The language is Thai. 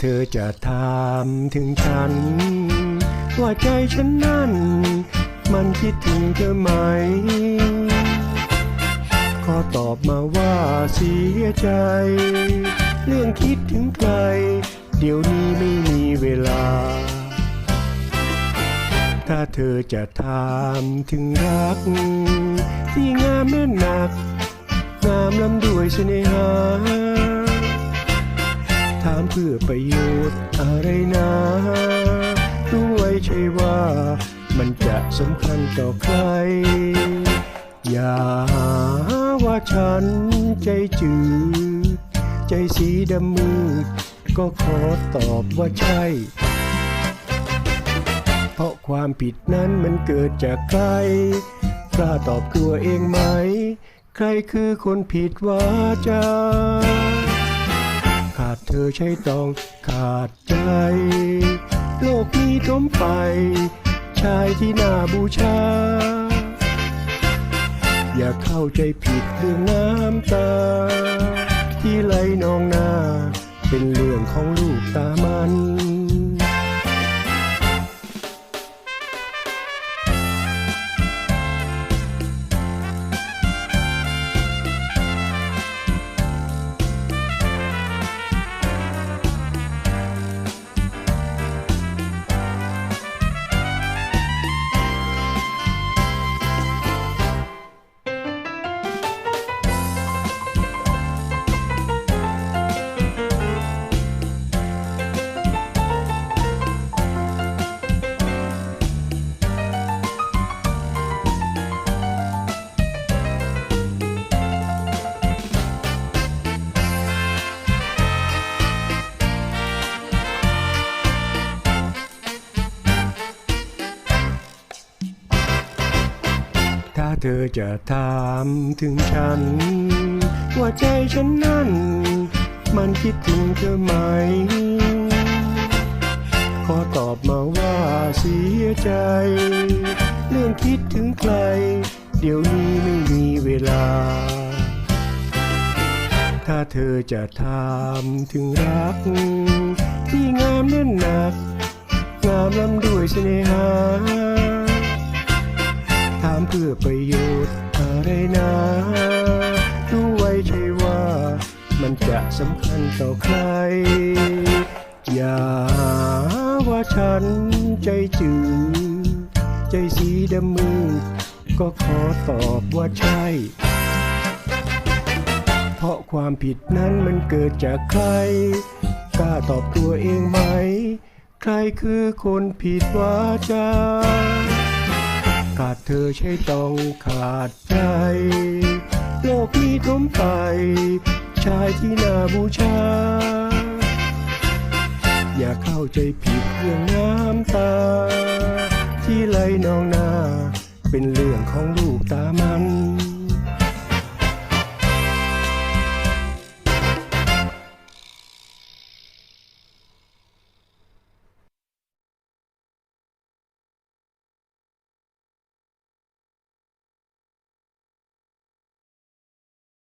เธอจะถามถึงฉัน ว่าใจฉันนั้น มันคิดถึงเธอไหมขอตอบมาว่าเสียใจ เรื่องคิดถึงใคร เดี๋ยวนี้ไม่มีเวลา ถ้าเธอจะถามถึงรัก ที่งามแน่นหนัก งามล้ำด้วยเสน่หา ถามเพื่อประโยชน์อะไรนะรู้ไว้ใช่ว่า มันจะสำคัญต่อใคร อย่าหาว่าฉันใจจืด ใจสีดำมืด ก็ขอตอบว่าใช่ เพราะความผิดนั้นมันเกิดจากใครกล้าตอบตัวเองไหม ใครคือคนผิดวาจาขา เธอใช่ต้องขาดใจ โลกนี้ล้มไป ชายที่น่าบูชา อย่าเข้าใจผิดเรื่องน้ำตา ที่ไหลนองหน้า เป็นเรื่องของลูกตามัน เธอจะถามถึงฉัน ว่าใจฉันนั้น มันคิดถึงเธอไหม ขอตอบมาว่าเสียใจ เรื่องคิดถึงใคร เดี๋ยวนี้ไม่มีเวลา ถ้าเธอจะถามถึงรัก ที่งามแน่นหนัก งามล้ำด้วยเสน่หาถา เพื่อประโยชน์อะไรนะรู้ไว้ใช่ว่ามันจะสำคัญต่อใคร อย่าว่าฉันใจจืดใจสีดำมืดก็ขอตอบว่าใช่ เพราะความผิดนั้นมันเกิดจากใคร กล้าตอบตัวเองไหม ใครคือคนผิดวาจาขา เธอใช่ต้องขาดใจ โลกนี้ทมไป ชายที่น่าบูชา อย่าเข้าใจผิดเรื่องน้ำตา ที่ไหลนองหน้าเป็นเรื่องของลูกตามา